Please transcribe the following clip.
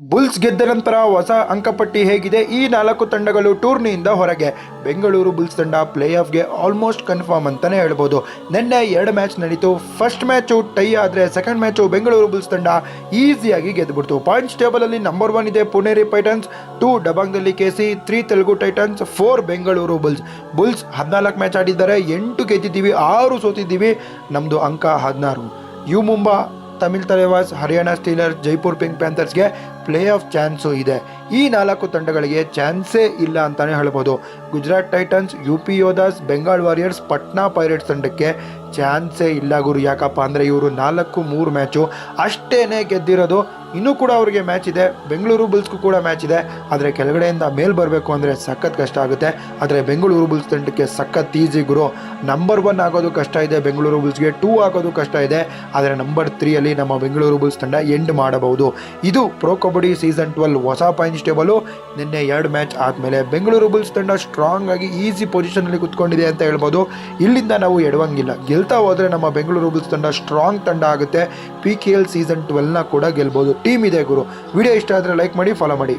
Bulls ಗೆದ್ದ ನಂತರ ಹೊಸ ಅಂಕಪಟ್ಟಿ ಹೇಗಿದೆ ಈ ನಾಲ್ಕು ತಂಡಗಳು ಟೂರ್ನಿಯಿಂದ ಹೊರಗೆ. ಬೆಂಗಳೂರು ಬುಲ್ಸ್ ತಂಡ ಪ್ಲೇ ಆಫ್ಗೆ ಆಲ್ಮೋಸ್ಟ್ ಕನ್ಫರ್ಮ್ ಅಂತಲೇ ಹೇಳ್ಬೋದು. ನಿನ್ನೆ ಎರಡು ಮ್ಯಾಚ್ ನಡೀತು. ಫಸ್ಟ್ ಮ್ಯಾಚು ಟೈ ಆದರೆ ಸೆಕೆಂಡ್ ಮ್ಯಾಚು ಬೆಂಗಳೂರು ಬುಲ್ಸ್ ತಂಡ ಈಸಿಯಾಗಿ ಗೆದ್ದುಬಿಡ್ತು ಪಾಯಿಂಟ್ಸ್ ಟೇಬಲಲ್ಲಿ ನಂಬರ್ ಒನ್ ಇದೆ Puneri Titans, two ಡಬಾಂಗ್ದಲ್ಲಿ KC, three Telugu Titans, four Bengaluru Bulls. Bulls ಹದಿನಾಲ್ಕು ಮ್ಯಾಚ್ ಆಡಿದ್ದಾರೆ. ಎಂಟು ಗೆದ್ದಿದ್ದೀವಿ, ಆರು ಸೋತಿದ್ದೀವಿ. ನಮ್ಮದು ಅಂಕ ಹದಿನಾರು. U Mumba, Tamil Thalaivas, Haryana Steelers, Jaipur Pink ಪ್ಯಾಂಥರ್ಸ್ಗೆ play off chance ಇದೆ. ಈ ನಾಲ್ಕು ತಂಡಗಳಿಗೆ ಚಾನ್ಸೇ ಇಲ್ಲ ಅಂತಲೇ ಹೇಳ್ಬೋದು. Gujarat Titans U P Yoddhas Bengal Warriors, Patna Pirates ತಂಡಕ್ಕೆ ಚಾನ್ಸೇ ಇಲ್ಲ ಗುರು. ಯಾಕಪ್ಪ ಅಂದರೆ ಇವರು ನಾಲ್ಕು ಮೂರು ಮ್ಯಾಚು ಅಷ್ಟೇ ಗೆದ್ದಿರೋದು. ಇನ್ನೂ ಕೂಡ ಅವರಿಗೆ ಮ್ಯಾಚ್ ಇದೆ. ಬೆಂಗಳೂರು ಬುಲ್ಸ್ಗೂ ಕೂಡ ಮ್ಯಾಚ್ ಇದೆ. ಆದರೆ ಕೆಳಗಡೆಯಿಂದ ಮೇಲ್ ಬರಬೇಕು ಅಂದರೆ ಸಖತ್ ಕಷ್ಟ ಆಗುತ್ತೆ. ಆದರೆ ಬೆಂಗಳೂರು ಬುಲ್ಸ್ ತಂಡಕ್ಕೆ ಸಖತ್ ಈಸಿ ಗುರು. ನಂಬರ್ ಒನ್ ಆಗೋದು ಕಷ್ಟ ಇದೆ. ಬೆಂಗಳೂರು ಬುಲ್ಸ್ಗೆ ಟೂ ಆಗೋದು ಕಷ್ಟ ಇದೆ. ಆದರೆ ನಂಬರ್ ತ್ರೀಯಲ್ಲಿ ನಮ್ಮ ಬೆಂಗಳೂರು ಬುಲ್ಸ್ ತಂಡ ಎಂಡ್ ಮಾಡಬಹುದು. ಇದು ಪ್ರೋ ಕಬಡ್ಡಿ ಸೀಸನ್ ಟ್ವೆಲ್ ಹೊಸ ಪಾಯಿಂಟ್ಸ್ ಟೇಬಲು. ನಿನ್ನೆ ಎರಡು ಮ್ಯಾಚ್ ಆದಮೇಲೆ ಬೆಂಗಳೂರು ಬುಲ್ಸ್ ತಂಡ ಸ್ಟ್ರಾಂಗ್ ಆಗಿ ಈಸಿ ಪೊಸಿಷನಲ್ಲಿ ಕುತ್ಕೊಂಡಿದೆ ಅಂತ ಹೇಳ್ಬೋದು. ಇಲ್ಲಿಂದ ನಾವು ಎಡವಂಗಿಲ್ಲ. ಗೆಲ್ತಾ ಹೋದರೆ ನಮ್ಮ ಬೆಂಗಳೂರು ಬುಲ್ಸ್ ತಂಡ ಸ್ಟ್ರಾಂಗ್ ತಂಡ ಆಗುತ್ತೆ. ಪಿ ಕೆ ಎಲ್ ಸೀಸನ್ ಟ್ವೆಲ್ನ ಕೂಡ ಗೆಲ್ಬೋದು. ಟೀಮ್ ಇದೆ ಗುರು. ವಿಡಿಯೋ ಇಷ್ಟ ಆದರೆ ಲೈಕ್ ಮಾಡಿ ಫಾಲೋ ಮಾಡಿ.